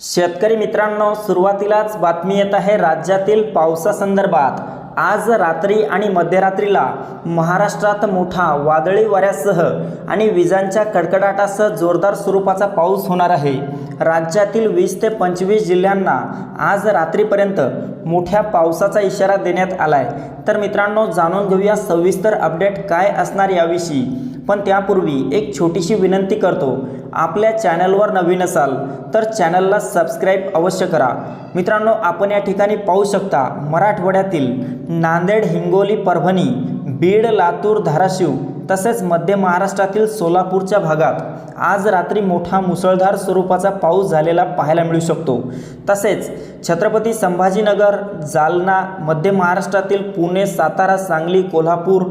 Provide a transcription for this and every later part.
शेतकरी मित्रांनो सुरुवातीलाच बातमी येत आहे राज्यातील पावसासंदर्भात. आज रात्री आणि मध्यरात्रीला महाराष्ट्रात मोठा वादळी वाऱ्यासह आणि विजांच्या कडकडाटासह जोरदार स्वरूपाचा पाऊस होणार आहे. राज्यातील वीस ते पंचवीस जिल्ह्यांना आज रात्रीपर्यंत मोठ्या पावसाचा इशारा देण्यात आला आहे तर मित्रांनो जाणून घेऊया सविस्तर अपडेट काय असणार याविषयी. पण त्यापूर्वी एक छोटीशी विनंती करतो. आपल्या चॅनलवर नवीन असाल तर चॅनलला सबस्क्राईब अवश्य करा. मित्रांनो आपण या ठिकाणी पाहू शकता मराठवाड्यातील नांदेड हिंगोली परभणी बीड लातूर धाराशिव तसेच मध्य महाराष्ट्रातील सोलापूरच्या भागात आज रात्री मोठा मुसळधार स्वरूपाचा पाऊस झालेला पाहायला मिळू शकतो. तसेच छत्रपती संभाजीनगर जालना मध्य महाराष्ट्रातील पुणे सातारा सांगली कोल्हापूर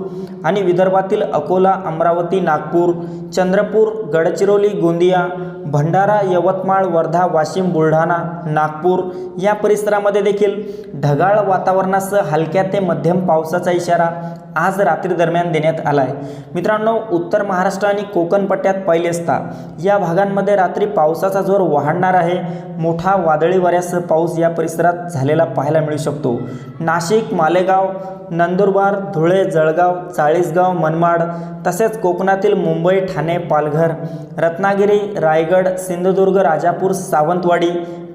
आणि विदर्भातील अकोला अमरावती नागपूर चंद्रपूर गडचिरोली गोंदिया भंडारा यवतमाळ वर्धा वाशिम बुलढाणा नागपूर या परिसरामध्ये देखील ढगाळ वातावरणासह हलक्या ते मध्यम पावसाचा इशारा आज रात्री दरम्यान देण्यात आला आहे मित्रांनो उत्तर महाराष्ट्र आणि कोकण पट्ट्यात पहिले असता. या भागांमध्ये रात्री पावसाचा जोर वाढणार आहे. मोठा वादळी वाऱ्यासह पाऊस या परिसरात झालेला पाहायला मिळू शकतो. नाशिक मालेगाव नंदुरबार धुळे जळगाव चाळीसगाव मनमाड तसेच कोकणातील मुंबई ठाणे पालघर रत्नागिरी रायगड सिंधुदुर्ग राजापूर सावंतवाडी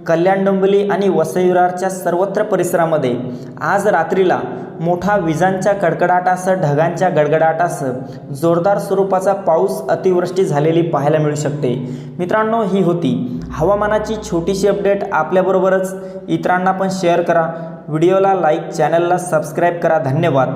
कल्याण डोंबिवली आणि वसईविरारच्या सर्वत्र परिसरामध्ये आज रात्रीला मोठा विजांच्या कडकडाटासह ढगांच्या गडगडाटासह जोरदार स्वरूपाचा पाऊस अतिवृष्टी झालेली पाहायला मिळू शकते. मित्रांनो ही होती हवामानाची छोटीशी अपडेट. आपल्याबरोबरच इतरांना पण शेअर करा. व्हिडिओला लाईक चॅनलला सबस्क्राईब करा. धन्यवाद.